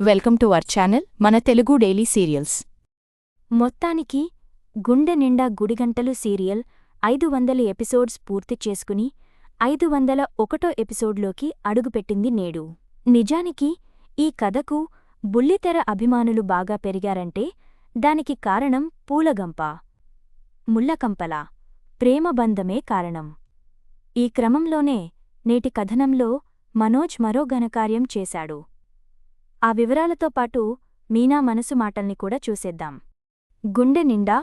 Welcome to our channel మన Telugu daily serials. మొత్తానికి గుండె నిండా గుడిగంటలు సీరియల్ ఐదు వందల ఎపిసోడ్స్ పూర్తి చేసుకుని ఐదు వందల ఒకటో ఎపిసోడ్లోకి అడుగుపెట్టింది నేడు. నిజానికి ఈ కథకు బుల్లితెర అభిమానులు బాగా పెరిగారంటే దానికి కారణం పూలగంప ముల్లకంపల ప్రేమబంధమే కారణం. ఈ క్రమంలోనే నేటి కథనంలో మనోజ్ మరో ఘనకార్యం చేశాడు. ఆ వివరాలతో పాటు మీనా మనసు మాటల్ని కూడా చూసేద్దాం. గుండె నిండా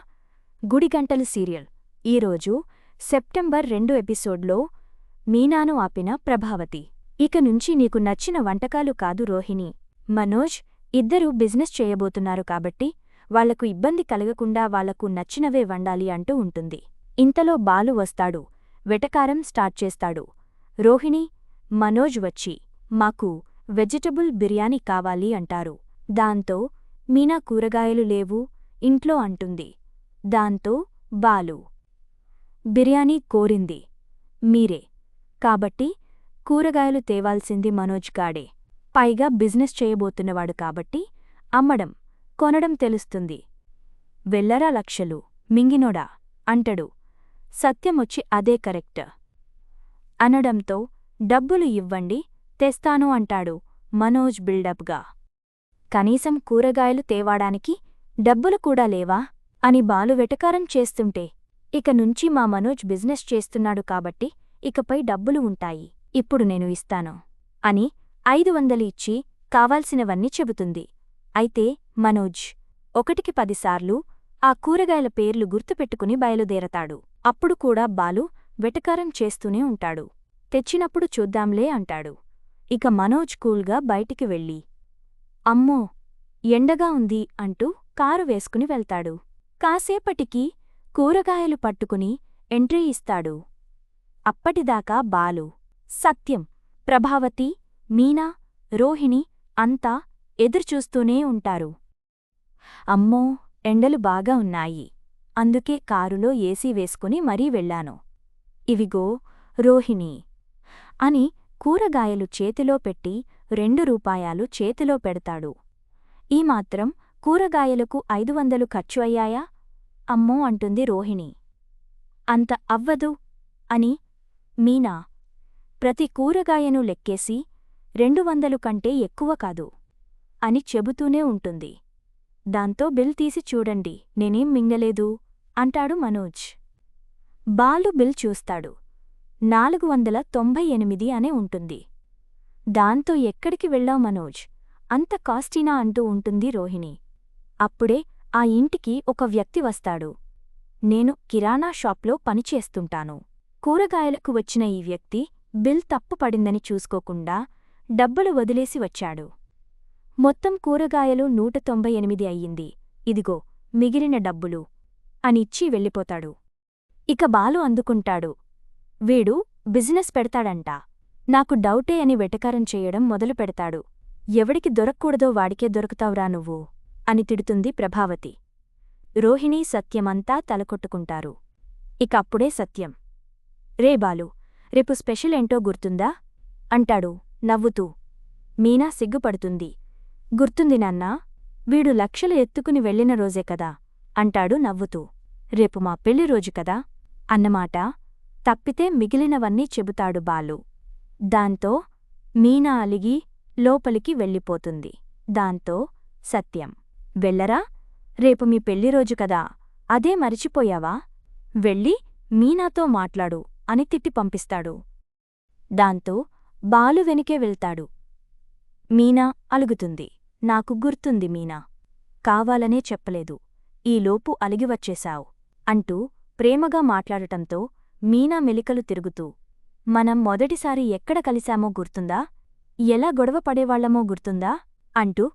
గుడిగంటలు సీరియల్. ఈరోజు సెప్టెంబర్ రెండు ఎపిసోడ్లో మీనాను ఆపిన ప్రభావతి. ఇక నుంచి నీకు నచ్చిన వంటకాలు కాదు రోహిణి. మనోజ్ ఇద్దరూ బిజినెస్ చేయబోతున్నారు కాబట్టి వాళ్ళకు ఇబ్బంది కలగకుండా వాళ్ళకు నచ్చినవే వండాలి అంటూ ఉంటుంది. ఇంతలో బాలు వస్తాడు. వెటకారం స్టార్ట్ చేస్తాడు. రోహిణి మనోజ్ వచ్చి మాకు వెజిటబుల్ బిర్యానీ కావాలి అంటారు. దాంతో మీనా కూరగాయలు లేవు ఇంట్లో అంటుంది. దాంతో బాలు బిర్యానీ కోరింది మీరే. కాబట్టి కూరగాయలు తేవాల్సింది మనోజ్ గాడే. పైగా బిజినెస్ చేయబోతున్నవాడు కాబట్టి అమ్మడం కొనడం తెలుస్తుంది. వెళ్ళరా లక్షలు మింగినోడా? అంటడు. సత్యమొచ్చి అదే కరెక్ట్. అనడంతో డబ్బులు ఇవ్వండి తెస్తాను అంటాడు మనోజ్ బిల్డప్గా. కనీసం కూరగాయలు తేవాడానికి డబ్బులు కూడా లేవా? అని బాలు వెటకారం చేస్తుంటే ఇక నుంచి మా మనోజ్ బిజినెస్ చేస్తున్నాడు కాబట్టి ఇకపై డబ్బులు ఉంటాయి. ఇప్పుడు నేను ఇస్తాను అని ఐదు వందలు ఇచ్చి కావాల్సినవన్నీ చెబుతుంది. అయితే మనోజ్ ఒకటికి పదిసార్లు ఆ కూరగాయల పేర్లు గుర్తుపెట్టుకుని బయలుదేరతాడు. అప్పుడు కూడా బాలు వెటకారం చేస్తూనే ఉంటాడు. తెచ్చినప్పుడు చూద్దాంలే అంటాడు. ఇక మనోజ్ కూల్గా బయటికి వెళ్ళి అమ్మో ఎండగా ఉంది అంటూ కారు వేసుకుని వెళ్తాడు. కాసేపటికి కూరగాయలు పట్టుకుని ఎంట్రీ ఇస్తాడు. అప్పటిదాకా బాలు సత్యం ప్రభావతి మీనా రోహిణి అంతా ఎదురుచూస్తూనే ఉంటారు. అమ్మో ఎండలు బాగా ఉన్నాయి. అందుకే కారులో ఏసీ వేసుకుని మరీ వెళ్ళాను. ఇవిగో రోహిణి అని కూరగాయలు చేతిలో పెట్టి రెండు రూపాయాలు చేతిలో పెడతాడు. ఈ మాత్రం కూరగాయలకు ఐదు వందలు ఖర్చు అయ్యాయా? అమ్మో అంటుంది రోహిణి. అంత అవ్వదు అని మీనా ప్రతి కూరగాయను లెక్కేసి రెండు వందలు కంటే ఎక్కువ కాదు అని చెబుతూనే ఉంటుంది. దాంతో బిల్ తీసి చూడండి నేనేం మింగలేదు అంటాడు మనోజ్. బాలు బిల్ చూస్తాడు. నాలుగు వందల తొంభై ఎనిమిది అనే ఉంటుంది. దాంతో ఎక్కడికి వెళ్ళావు మనోజ్? అంత కాస్టీనా అంటూ ఉంటుంది రోహిణి. అప్పుడే ఆ ఇంటికి ఒక వ్యక్తి వస్తాడు. నేను కిరాణా షాప్లో పనిచేస్తుంటాను. కూరగాయలకు వచ్చిన ఈ వ్యక్తి బిల్ తప్పు పడిందని చూసుకోకుండా డబ్బులు వదిలేసి వచ్చాడు. మొత్తం కూరగాయలు నూట తొంభై ఎనిమిది అయ్యింది. ఇదిగో మిగిలిన డబ్బులు. అనిచ్చి వెళ్ళిపోతాడు. ఇక బాలు అందుకుంటాడు. వీడు బిజినెస్ పెడతాడంట. నాకు డౌటే అని వెటకారం చేయడం మొదలు పెడతాడు. ఎవడికి దొరక్కూడదో వాడికే దొరుకుతావురా నువ్వు అని తిడుతుంది ప్రభావతి. రోహిణీ సత్యమంతా తలకొట్టుకుంటారు. ఇక అప్పుడే సత్యం. రే బాలు రేపు స్పెషల్ ఏంటో గుర్తుందా? అంటాడు నవ్వుతూ. మీనా సిగ్గుపడుతుంది. గుర్తుంది నాన్నా వీడు లక్షలు ఎత్తుకుని వెళ్ళిన రోజే కదా అంటాడు నవ్వుతూ. రేపు మా పెళ్ళి రోజు కదా అన్నమాట. తప్పితే మిగిలినవన్నీ చెబుతాడు బాలు. దాంతో మీనా అలిగి లోపలికి వెళ్ళిపోతుంది. దాంతో సత్యం. వెళ్ళరా? రేపు మీ పెళ్ళిరోజు కదా. అదే మరిచిపోయావా? వెళ్ళి మీనాతో మాట్లాడు అని తిట్టి పంపిస్తాడు. దాంతో బాలు వెనుకే వెళ్తాడు. మీనా అలుగుతుంది. నాకు గుర్తుంది మీనా. కావాలనే చెప్పలేదు. ఈలోపు అలిగివచ్చేశావు అంటూ ప్రేమగా మాట్లాడటంతో మీనా మెలికలు తిరుగుతూ మనం మొదటిసారి ఎక్కడ కలిశామో గుర్తుందా? ఎలా గొడవ పడేవాళ్ళమో గుర్తుందా? అంటూ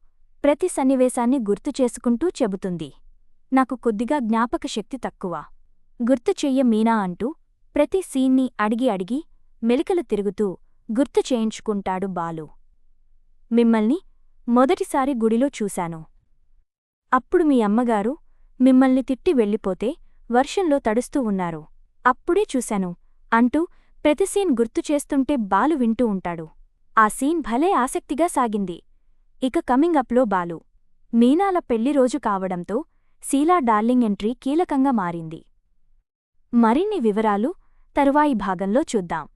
ప్రతి సన్నివేశాన్ని గుర్తు చేసుకుంటూ చెబుతుంది. నాకు కొద్దిగా జ్ఞాపక శక్తి తక్కువ. గుర్తు చెయ్య మీనా అంటూ ప్రతి సీన్ని అడిగి అడిగి మెలికలు తిరుగుతూ గుర్తు చేయించుకుంటాడు బాలు. మిమ్మల్ని మొదటిసారి గుడిలో చూశాను. అప్పుడు మీ అమ్మగారు మిమ్మల్ని తిట్టి వెళ్ళిపోతే వర్షంలో తడుస్తూ ఉన్నారు. అప్పుడే చూశాను. అంటూ ప్రతి సీన్ గుర్తు చేస్తుంటే బాలు వింటూ ఉంటాడు. ఆ సీన్ భలే ఆసక్తిగా సాగింది. ఇక కమింగ్ అప్లో బాలు. మీనాల పెళ్ళి రోజు కావడంతో శీలా డార్లింగ్ ఎంట్రీ కీలకంగా మారింది. మరిన్ని వివరాలు తరువాయి భాగంలో చూద్దాం.